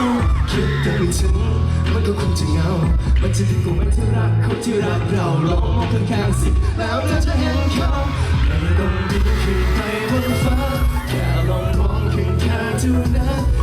าคิดแต่ไม่ถึงมันก็คงจะเหงา มันจะดีกว่าไหมที่รักคนที่รักเราลองมองข้างๆสิ แล้วเธอจะเห็นเขาไม่ต้องดินขึ้นไปบนฟ้า แค่ลองมองข้างๆเท่านั้น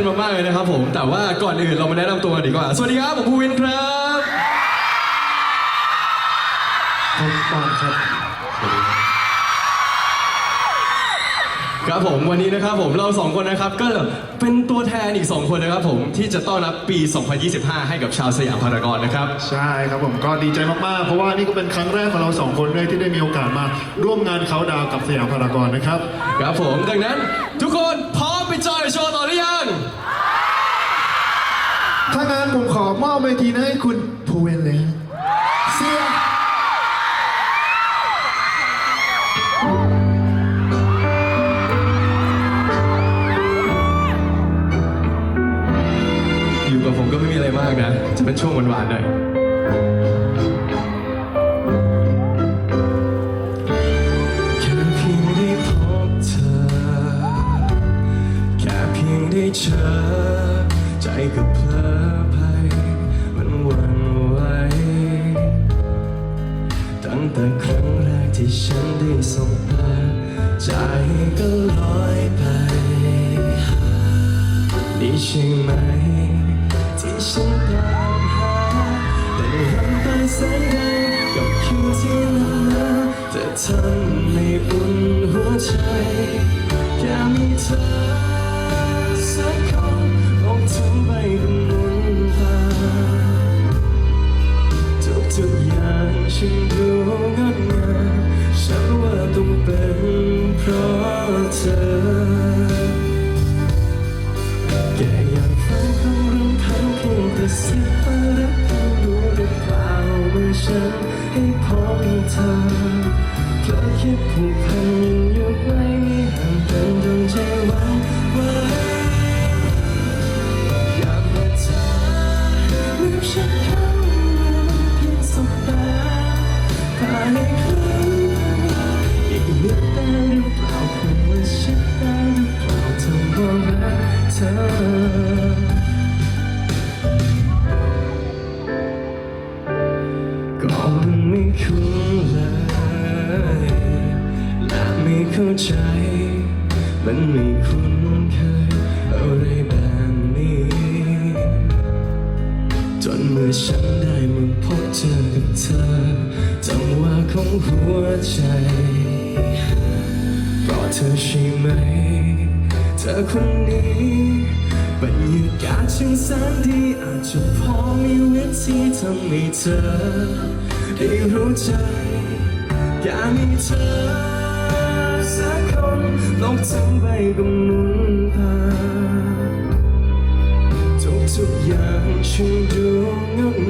นนี้ตื่นเต้นมากๆเลยนะครับผม แต่ว่าก่อนอื่นเรามาแนะนำตัวกันดีกว่า สวัสดีครับผมภูวินครับผมปอนครับ ครับผมวันนี้นะครับผมเราสองคนนะครับ ก็เป็นตัวแทนอีกสองคนนะครับผมที่จะต้อนรับปี 2025 ให้กับชาวสยามพารากอนนะครับ ใช่ครับผมก็ดีใจมากๆ เพราะว่านี่ก็เป็นครั้งแรกของเราสองคนด้วยที่ได้มีโอกาสมาร่วมงานเขาน์ดาวน์กับสยามพารากอนนะครับ ครับผมดังนั้นทุกคนพร้อมไปจอยโชว์ต่อหรือยัง ถ้างั้นผมขอมอบเวทีนั้ให้คุณภูเวนเลยฮะเสีย อยู่กับผมก็ไม่มีอะไรมากนะ จะเป็นช่วงหวานๆหน่อย ที่ฉันได้สบตาใจก็ลอยไปนี่ใช่ไหม ที่ฉันตามหาแต่วันตายแสนใดกับคืนที่นานแต่ทำให้อุ่นหัวใจแค่มีเธอสักคนมองถึงไป ฉันดูงดงามฉันว่าต้องเป็นเพราะเธอแค่อยากฟังคำรำพันเพียงแต่เสียงฟ้ารักกันรู้หรือเปล่าว่าฉันให้พบเธอเพราะคิดผูกพันยังอยู่ใกล้ไม่ห่างกันไหรือเปล่าคำว่าฉันดหรือเปล่าเธอว่ารักเธอ ธอใช่ไหม เธอคนนี้บรรยากาศช่างแสนดีอาจจะพอมีวิธีทำให้เธอ ได้รู้ใจอยากมีเธอสักคนโลกทำไปก็หมุนผ่านทุกๆอย่างช่างดูงดง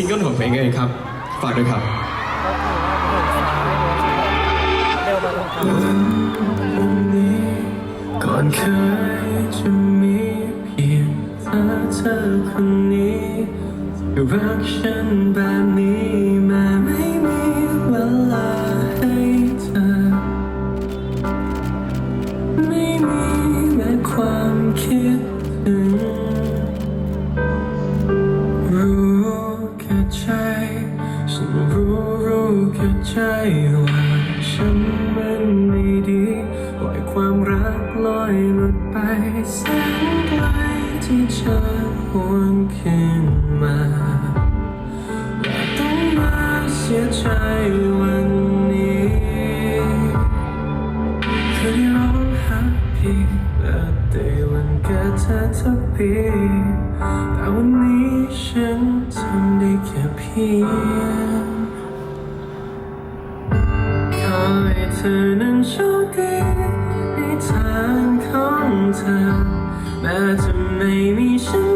ซิงเกิลของตัวเองครับ ฝากด้วยครับก่อนเคยจะมีเพียงเธอคนนี้รักฉันแบบนี้ นจึงได้แค่เพียงขอให้เธอนั้นโชคดีในทางของเธอแม้จะไม่มีฉัน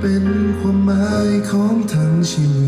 เป็นความหมายของทั้งชีวิต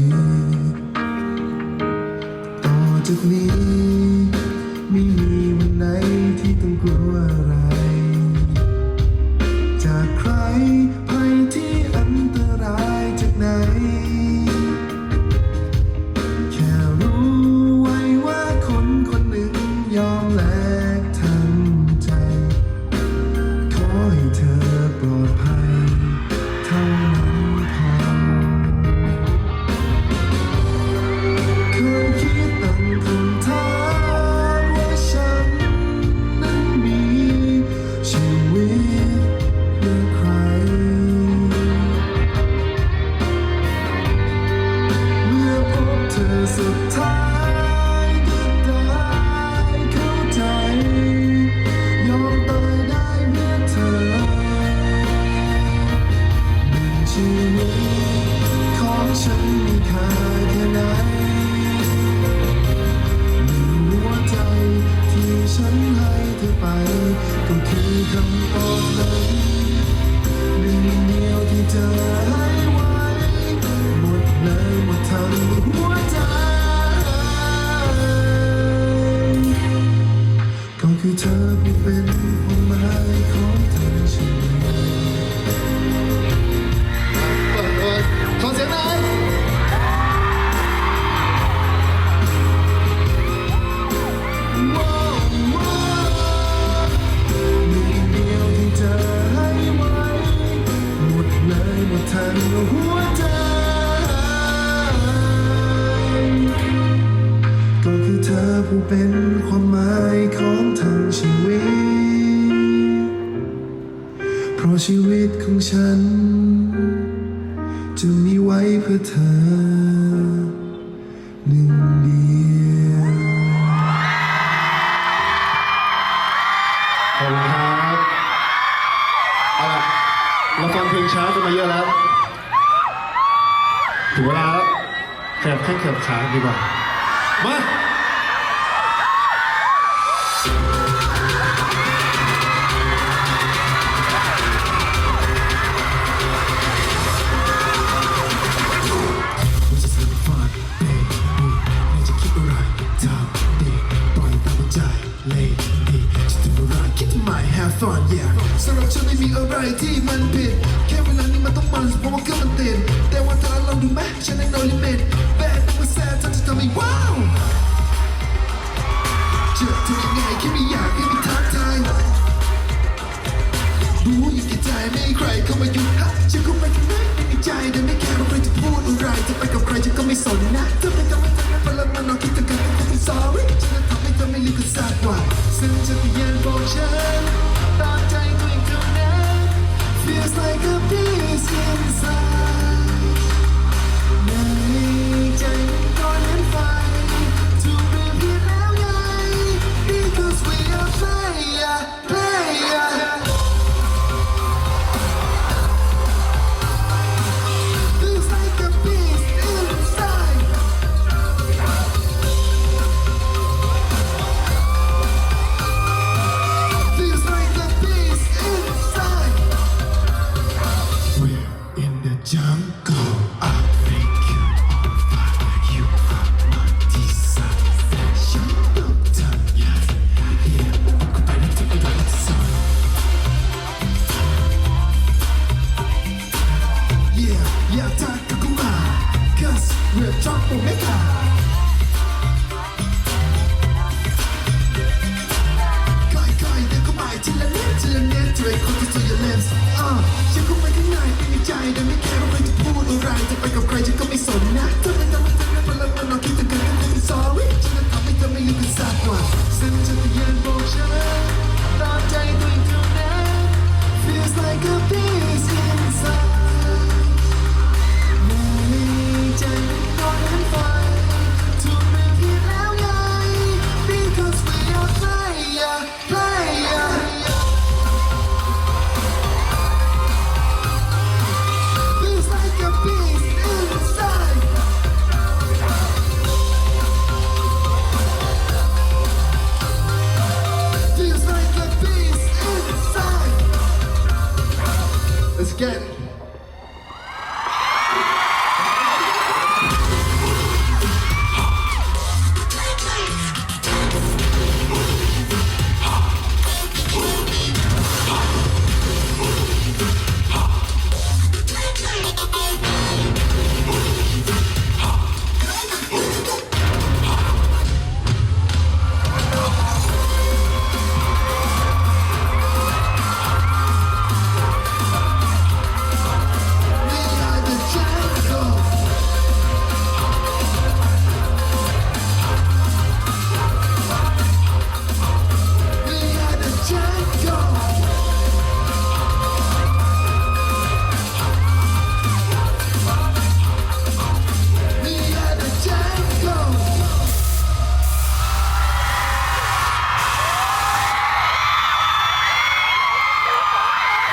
get it.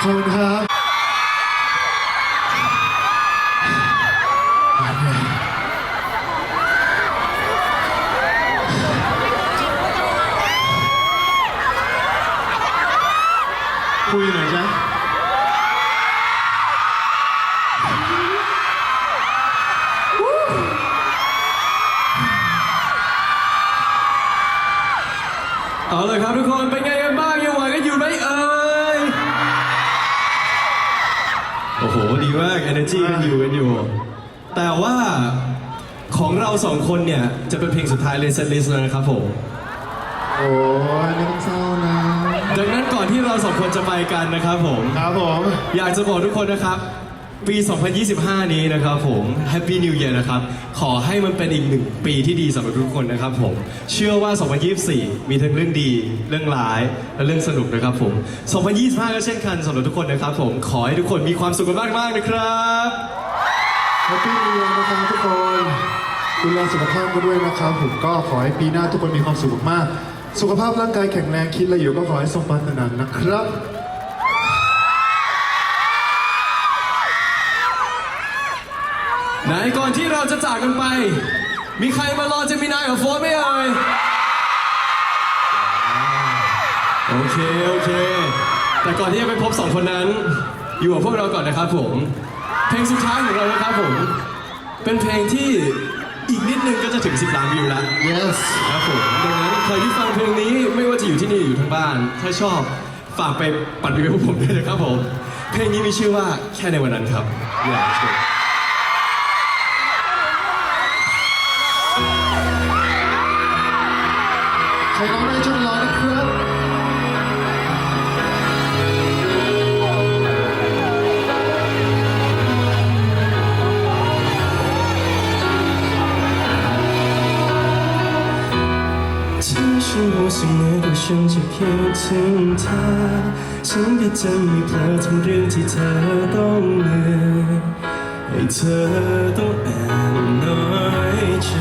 Pornhub. เลเซตลิสแล้นะครับผม โอ้ยไม่ต้อเศร้านะ ดังนั้นก่อนที่เราสองคนจะไปกันนะครับผม ครับผม อยากจะบอกทุกคนนะครับ ปี 2025 นี้นะครับผม Happy New Year นะครับ ขอให้มันเป็นอีกหนึ่งปีที่ดีสำหรับทุกคนนะครับผม เชื่อว่า 2024 มีทั้งเรื่องดี เรื่องร้าย และเรื่องสนุกนะครับผม 2025 ก็เช่นกันสำหรับทุกคนนะครับผม ขอให้ทุกคนมีความสุขกันมากๆนะครับ Happy New Year นะครับทุกคน ดูแลสุขภาพก็ด้วยนะครับผมก็ขอให้ปีหน้าทุกคนมีความสุขมาก สุขภาพร่างกายแข็งแรงคิดอะไรอยู่ก็ขอให้สมปรารถนานะครับ ไหนก่อนที่เราจะจากกันไป มีใครมารอจะมีนายกับโฟนไหมเอ่ยโอเค โอเค แต่ก่อนที่จะไปพบสองคนนั้น อยู่กับพวกเราก่อนนะครับผม เพลงสุดท้ายของเรานะครับผม เป็นเพลงที่ อีกนิดนึงก็จะถึง 10 ล้านวิวแล้ว yes ครับผมดังนั้นใครที่ฟังเพลงนี้ไม่ว่าจะอยู่ที่นี่หรืออยู่ทางบ้าน ถ้าชอบฝากไปปั่นวิวให้พวกผมด้วยนะครับผม เพลงนี้มีชื่อว่าแค่ในวันนั้นครับอย่าเชื่อใครร้องได้ช่วย สักมื้อก็ฉันจะคิดถึงเธอ ฉันก็จะไม่เผลอทำเรื่องที่เธอต้องเหนื่อยให้เธอต้องแอบน้อยใจ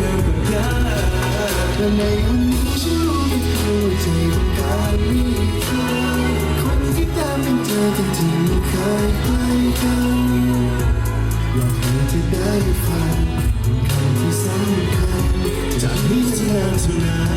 รู้แค่เรื่องเป็นกันและในวันนี้ฉันรู้แค่เพียใจต้องการมีเธอคนที่ตามเป็นเธอแต่ที่ไม่เคยใกล้กันอยากให้เธอได้ฟังคำที่สำคัญจากนี้จะนานเท่านาน